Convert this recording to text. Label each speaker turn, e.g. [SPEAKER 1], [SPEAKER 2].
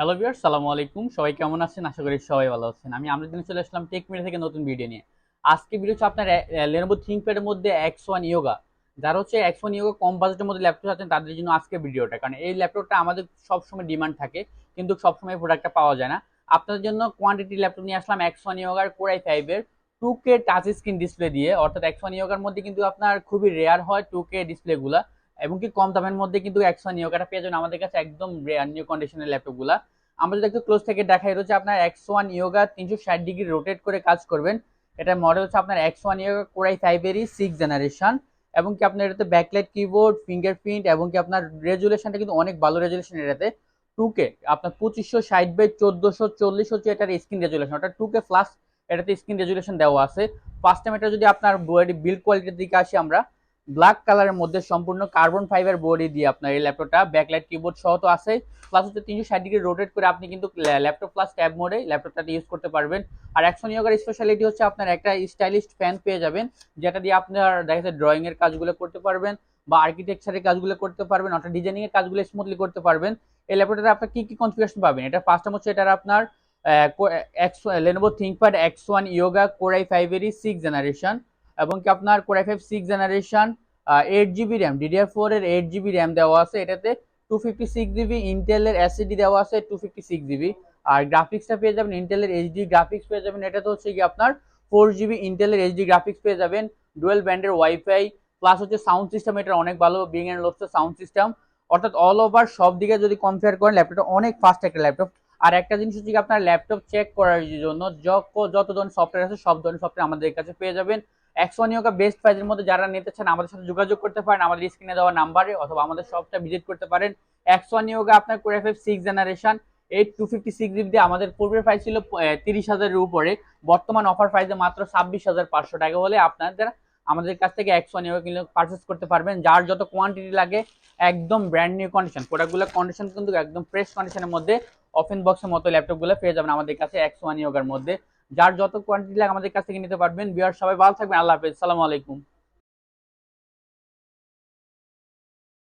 [SPEAKER 1] Hello viewers সালামু আলাইকুম। সবাই কেমন আছেন? আশা করি সবাই ভালো আছেন। আমি আমাদের দিনে চলে আসলাম টেক মিডিয়া থেকে নতুন ভিডিও নিয়ে। আজকে ভিডিও হচ্ছে আপনার লেনোভো থিঙ্কপ্যাডের মধ্যে এক্স ওয়ান ইয়োগা যারা হচ্ছে এক্স ওয়ান ইয়োগা কম বাজেটের মধ্যে ল্যাপটপ আছেন তাদের জন্য আজকে ভিডিওটা কারণ এই ল্যাপটপটা আমাদের সবসময় ডিমান্ড থাকে, কিন্তু সবসময় প্রোডাক্টটা পাওয়া যায় না। আপনাদের জন্য কোয়ান্টিটি ল্যাপটপ নিয়ে আসলাম এক্স ওয়ান ইয়োগার কোরাই ফাইভের two K touch screen display দিয়ে। অর্থাৎ এক্স ওয়ান ইয়োগার মধ্যে কিন্তু আপনার খুবই রেয়ার হয় টু কে ডিসপ্লেগুলা এবং কি কম দামের মধ্যে কিন্তু এক্স ওয়ান ইয়োগাটা পেয়ে যাবেন আমাদের কাছে একদম রেয়ার নিউ কন্ডিশনের ল্যাপটপগুলা আমরা যদি একটু ক্লোজ থেকে দেখাই রয়েছে আপনার এক্স ওয়ান ইয়োগা তিনশো ষাট ডিগ্রি রোটেট করে কাজ করবেন। এটা মডেল হচ্ছে আপনার X one Yoga core i ফাইভেরই six generation এবং কি আপনার এটাতে ব্যাকলাইট কিবোর্ড ফিঙ্গারপ্রিন্ট এবং কি আপনার রেজুলেশনটা কিন্তু অনেক ভালো রেজুলেশন এটাতে। টু কে আপনার পঁচিশশো ষাট বাই চোদ্দোশো চল্লিশ হচ্ছে এটার স্ক্রিন রেজুলেশন ওটা টু কে প্লাস এটাতে স্ক্রিন রেজুলেশন দেওয়া আছে। ফার্স্ট টাইম এটা যদি আপনার বিল্ড কোয়ালিটির দিকে আসি আমরা ব্ল্যাক কালারের মধ্যে সম্পূর্ণ কার্বন ফাইবার বডি দিয়ে আপনার এই ল্যাপটপটা ব্যাকলাইট কিবোর্ড সহ তো আছে প্লাস হচ্ছে তিনশো ষাট ডিগ্রি রোটেট করে আপনি কিন্তু ল্যাপটপ প্লাস ট্যাব মোডে ল্যাপটপটা ইউজ করতে পারবেন। আর একশন ইয়োগার স্পেশালিটি হচ্ছে আপনার একটা স্টাইলিশ ফ্যান পেয়ে যাবেন, যেটা দিয়ে আপনার দেখা যাচ্ছে ড্রয়িং এর কাজগুলো করতে পারবেন বা আর্কিটেকচারের কাজগুলো করতে পারবেন, অর্থাৎ ডিজাইনিং এর কাজগুলো স্মুথলি করতে পারবেন। এই ল্যাপটপটা আপনার কি কি কনফিগারেশন পাবেন? এটা ফার্স্ট হচ্ছে এটার আপনার X Lenovo ThinkPad X one Yoga core i ফাইভেরই six generation এবং কি আপনার core i five six generation eight GB RAM DDR four এর এইট জিবি র্যাম দেওয়া আছে, এটাতে টু ফিফটি সিক্স জিবি ইন্টেলের এসএসডি দেওয়া আছে টু ফিফটি সিক্স জিবি আর গ্রাফিক্সটা পেয়ে যাবেন ইন্টেলের এইচডি গ্রাফিক্স পেয়ে যাবেন এটাতে হচ্ছে কি আপনার ফোর জিবি ইন্টেলের এইচডি গ্রাফিক্স পেয়ে যাবেন ডুয়েল ব্যান্ডের ওয়াইফাই প্লাস হচ্ছে সাউন্ড সিস্টেম এটা অনেক ভালো Bang and Olufsen sound system অর্থাৎ অল ওভার সব দিকে যদি কম্পেয়ার করেন ল্যাপটপটা অনেক ফাস্ট একটা ল্যাপটপ আর একটা জিনিস হচ্ছে কি আপনার ল্যাপটপ চেক করার জন্য যত ধরনের সফটওয়্যার আছে, সব ধরনের সফটওয়্যার আমাদের কাছে পেয়ে যাবেন। একশোনিয়কা বেস্ট প্রাইজের মধ্যে যারা নিতে চান, আমাদের সাথে যোগাযোগ করতে পারেন। আমাদের স্ক্রিনে দেওয়া নাম্বারে অথবা আমাদের শপটা ভিজিট করতে পারেন। একশোনিয়কা আপনার core five six generation eight two fifty six GB দিয়ে আমাদের পূর্বের প্রাইস ছিল তিরিশ হাজারের উপরে। বর্তমান অফার প্রাইসে মাত্র ছাব্বিশ হাজার পাঁচশো টাকা হলে আপনাদের, আমাদের কাছ থেকে একশো নিয়োগ কিনলে পারচেস করতে পারবেন। যার যত কোয়ান্টিটি লাগে, একদম ব্র্যান্ড নিউ কন্ডিশন প্রোডাক্টগুলোর কন্ডিশন কিন্তু একদম ফ্রেশ কন্ডিশনের মধ্যে ওপেন বক্সের মতো ল্যাপটপগুলো পেয়ে যাবেন আমাদের কাছে একশো ওয়ান মধ্যে। যার যত কোয়ান্টিটি লাগে আমাদের কাছ থেকে নিতে পারবেন। বিয়ার সবাই ভালো থাকবেন। আল্লাহ হাফেজ। সালামু আলাইকুম।